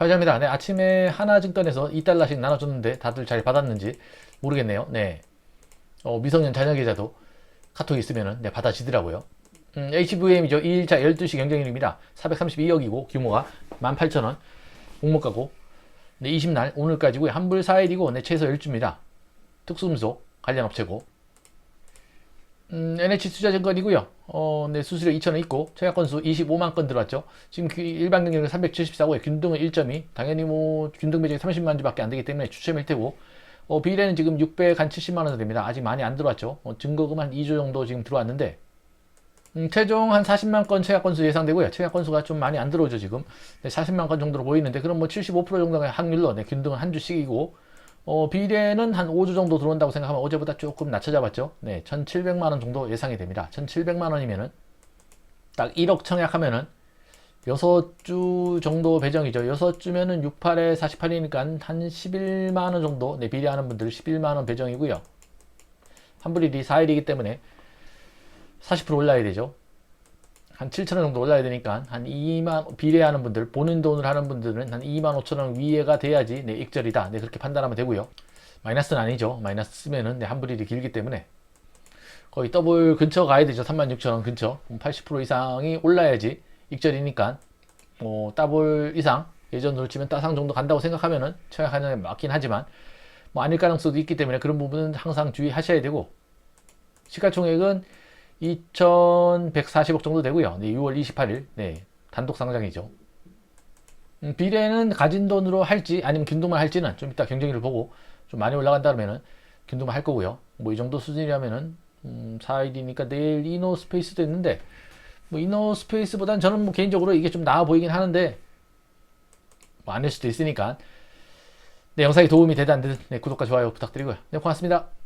감사합니다. 네, 아침에 하나증권에서 2달러씩 나눠줬는데 다들 잘 받았는지 모르겠네요. 네. 어, 미성년 자녀 계좌도 카톡 있으면은 네, 받아지더라고요. 음, HVM이죠. 2일차 12시 경쟁률입니다. 432억이고 규모가 18,000원. 공모가고 네, 20날 오늘까지고요. 한불 4일이고 네, 최소 10주입니다. 특수금속 관련 업체고 음, NH투자증권이고요. 어, 네, 수수료 2,000원 있고 청약 건수 25만 건 들어왔죠. 지금 그 일반 경쟁률 374고요. 균등은 1점이 당연히 뭐 균등 매적이 30만 주밖에 안 되기 때문에 추첨일 테고 어, 비례는 지금 600한70만 원 됩니다. 아직 많이 안 들어왔죠. 어, 증거금 한 2조 정도 지금 들어왔는데 음, 최종 한 40만 건 청약 건수 예상되고요. 청약 건수가 좀 많이 안 들어오죠 지금. 네, 40만 건 정도로 보이는데 그럼 뭐 75% 정도의 확률로 네, 균등은 한 주씩이고 어, 비례는 한 5주 정도 들어온다고 생각하면 어제보다 조금 낮춰 잡았죠. 네, 1,700만 원 정도 예상이 됩니다. 1,700만 원이면은 딱 1억 청약하면은 6주 정도 배정이죠. 6주면은 68에 48이니까 한 11만 원 정도 네, 비례하는 분들 11만 원 배정이고요. 환불일이 4일이기 때문에 40% 올라야 되죠. 한 7천 원 정도 올라야 되니까 한 2만 비례하는 분들 본인 돈을 하는 분들은 한 2만 5천 원 위에가 돼야지 네, 익절이다. 네, 그렇게 판단하면 되고요. 마이너스는 아니죠. 마이너스 쓰면은 네, 환불일이 길기 때문에 거의 더블 근처 가야 되죠. 3만 6천 원 근처. 80% 이상이 올라야지 익절이니까 뭐 더블 이상 예전으로 치면 따상 정도 간다고 생각하면은 청약하는 게 맞긴 하지만 뭐 아닐 가능성도 있기 때문에 그런 부분은 항상 주의하셔야 되고 시가총액은 2,140억 정도 되고요. 네, 6월 28일 네, 단독 상장이죠. 음, 비례는 가진 돈으로 할지 아니면 균등만 할지는 좀 이따 경쟁률을 보고 좀 많이 올라간다 그러면은 균등만 할 거고요. 뭐 이 정도 수준이라면은 음, 4일이니까 내일 이노 스페이스도 있는데 뭐 이노 스페이스보단 저는 뭐 개인적으로 이게 좀 나아 보이긴 하는데 뭐 아닐 수도 있으니까 네, 영상이 도움이 되다는 듯 네, 구독과 좋아요 부탁드리고요. 네, 고맙습니다.